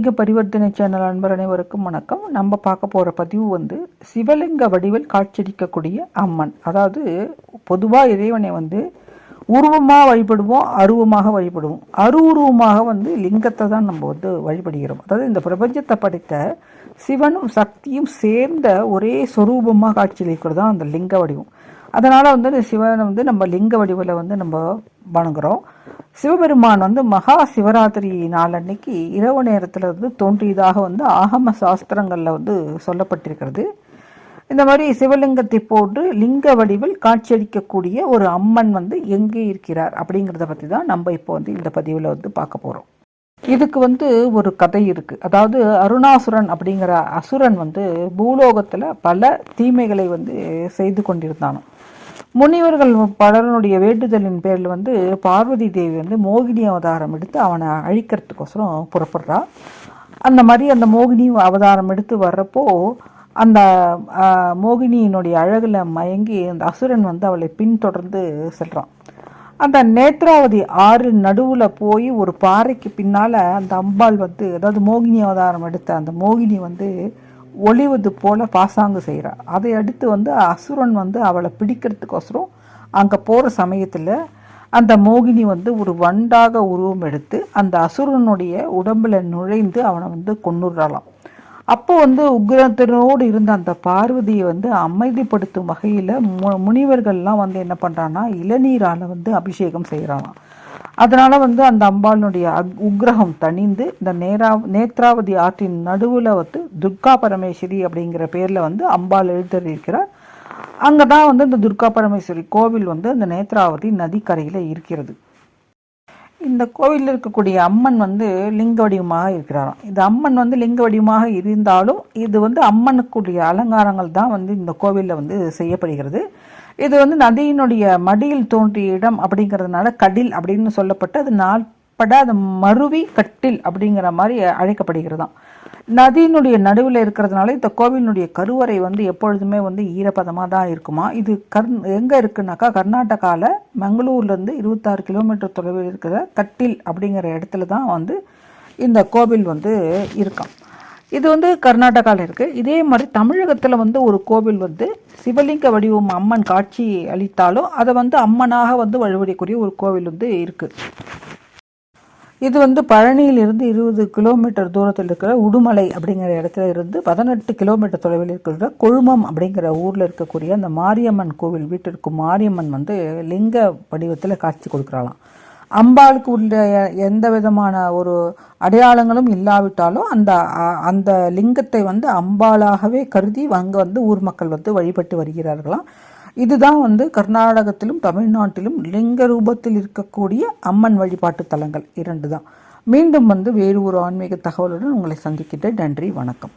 ஆன்மீக பரிவர்த்தனை சேனல் அன்பர் அனைவருக்கும் வணக்கம். நம்ம பார்க்க போகிற பதிவு வந்து சிவலிங்க வடிவில் காட்சியளிக்கக்கூடிய அம்மன். அதாவது பொதுவாக இறைவனை வந்து உருவமாக வழிபடுவோம் அருவமாக வழிபடுவோம். அருவுருவமாக வந்து லிங்கத்தை தான் நம்ம வந்து வழிபடுகிறோம். அதாவது இந்த பிரபஞ்சத்தை படைத்த சிவனும் சக்தியும் சேர்ந்த ஒரே சொரூபமாக காட்சியளிக்கிறது தான் அந்த லிங்க வடிவம். அதனால் வந்து இந்த சிவனை வந்து நம்ம லிங்க வடிவில் வந்து நம்ம வணங்குறோம். சிவபெருமான் வந்து மகா சிவராத்திரி நாளன்னைக்கு இரவு நேரத்தில் வந்து தோன்றியதாக வந்து ஆகம சாஸ்திரங்களில் வந்து சொல்லப்பட்டிருக்கிறது. இந்த மாதிரி சிவலிங்கத்தை போன்று லிங்க வடிவில் காட்சியளிக்கக்கூடிய ஒரு அம்மன் வந்து எங்கே இருக்கிறார் அப்படிங்கிறத பற்றி தான் நம்ம இப்போ வந்து இந்த பதிவில் வந்து பார்க்க போகிறோம் இதுக்கு வந்து ஒரு கதை இருக்குது அதாவது அருணாசுரன் அப்படிங்கிற அசுரன் வந்து பூலோகத்தில் பல தீமைகளை வந்து செய்து கொண்டிருந்தானோ முனிவர்கள் பலருடைய வேண்டுதலின் பேரில் வந்து பார்வதி தேவி வந்து மோகினி அவதாரம் எடுத்து அவனை அழிக்கிறதுக்கோசரம் புறப்படுறா. அந்த மாதிரி அந்த மோகினி அவதாரம் எடுத்து வர்றப்போ அந்த மோகினியினுடைய அழகில் மயங்கி அந்த அசுரன் வந்து அவளை பின்தொடர்ந்து செல்கிறான் அந்த நேத்ராவதி ஆறு நடுவில் போய் ஒரு பாறைக்கு பின்னால் அந்த அம்பாள் வந்து அதாவது மோகினி அவதாரம் எடுத்த அந்த மோகினி வந்து ஒளிவது போல பாசாங்கு செய்கிறா அதை அடுத்து வந்து அசுரன் வந்து அவளை பிடிக்கிறதுக்கோசரம் அங்கே போகிற சமயத்தில் அந்த மோகினி வந்து ஒரு வண்டாக உருவம் எடுத்து அந்த அசுரனுடைய உடம்புல நுழைந்து அவனை வந்து கொன்னுடுறாளாம். அப்போ வந்து உக்ரத்தினோடு இருந்த அந்த பார்வதியை வந்து அமைதிப்படுத்தும் வகையில் மு முனிவர்கள்லாம் வந்து என்ன பண்ணுறான்னா இளநீரால் வந்து அபிஷேகம் செய்கிறானாம் அதனால் வந்து அந்த அம்பாளினுடைய அக் உக்ரகம் தணிந்து இந்த நேரா நேத்ராவதி ஆற்றின் நடுவில் வந்து துர்கா பரமேஸ்வரி அப்படிங்கிற பேரில் வந்து அம்பாள் எழுதியிருக்கிறார். அங்கே தான் வந்து இந்த துர்கா பரமேஸ்வரி கோவில் வந்து அந்த நேத்ராவதி நதிக்கரையில் இருக்கிறது. இந்த கோவிலில் இருக்கக்கூடிய அம்மன் வந்து லிங்க வடிவமாக இருக்கிறாராம். இந்த அம்மன் வந்து லிங்க வடிவமாக இருந்தாலும் இது வந்து அம்மனுக்குரிய அலங்காரங்கள் தான் வந்து இந்த கோவிலில் வந்து செய்யப்படுகிறது. இது வந்து நதியினுடைய மடியில் தோன்றிய இடம் அப்படிங்கிறதுனால கடில் அப்படின்னு சொல்லப்பட்டு அது நாட்பட அது மருவி கட்டில் அப்படிங்கிற மாதிரி அழைக்கப்படுகிறதாம். நதியினுடைய நடுவில் இருக்கிறதுனால இந்த கோவிலினுடைய கருவறை வந்து எப்பொழுதுமே வந்து ஈரப்பதமாக தான் இருக்குமா? இது கர் எங்கே இருக்குனாக்கா கர்நாடகாவில் மங்களூர்லேருந்து இருபத்தாறு கிலோமீட்டர் தொலைவில் இருக்கிற கட்டில் அப்படிங்கிற இடத்துல தான் வந்து இந்த கோவில் வந்து இருக்கும். இது வந்து கர்நாடகாவில் இருக்குது இதே மாதிரி தமிழகத்தில் வந்து ஒரு கோவில் வந்து சிவலிங்க வடிவம் அம்மன் காட்சி அளித்தாலும் அதை வந்து அம்மனாக வந்து வழிபடக்கூடிய ஒரு கோவில் வந்து இருக்குது இது வந்து பழனியிலிருந்து இருபது கிலோமீட்டர் தூரத்தில் இருக்கிற உடுமலை அப்படிங்கிற இடத்துல இருந்து பதினெட்டு கிலோமீட்டர் தொலைவில் இருக்கிற கொழுமம் அப்படிங்கிற ஊரில் இருக்கக்கூடிய அந்த மாரியம்மன் கோவில் வீட்டிற்கு மாரியம்மன் வந்து லிங்க வடிவத்தில் காட்சி கொடுக்குறாளாம். அம்பாளுக்கு உள்ள எந்த விதமான ஒரு அடையாளங்களும் இல்லாவிட்டாலும் அந்த அந்த லிங்கத்தை வந்து அம்பாளாகவே கருதி அங்கே வந்து ஊர் மக்கள் வந்து வழிபட்டு வருகிறார்களாம். இதுதான் வந்து கர்நாடகத்திலும் தமிழ்நாட்டிலும் லிங்க ரூபத்தில் இருக்கக்கூடிய அம்மன் வழிபாட்டு தலங்கள் இரண்டு தான் மீண்டும் வந்து வேறு ஒரு ஆன்மீக தகவலுடன் உங்களை சந்திக்கிட்டு நன்றி வணக்கம்.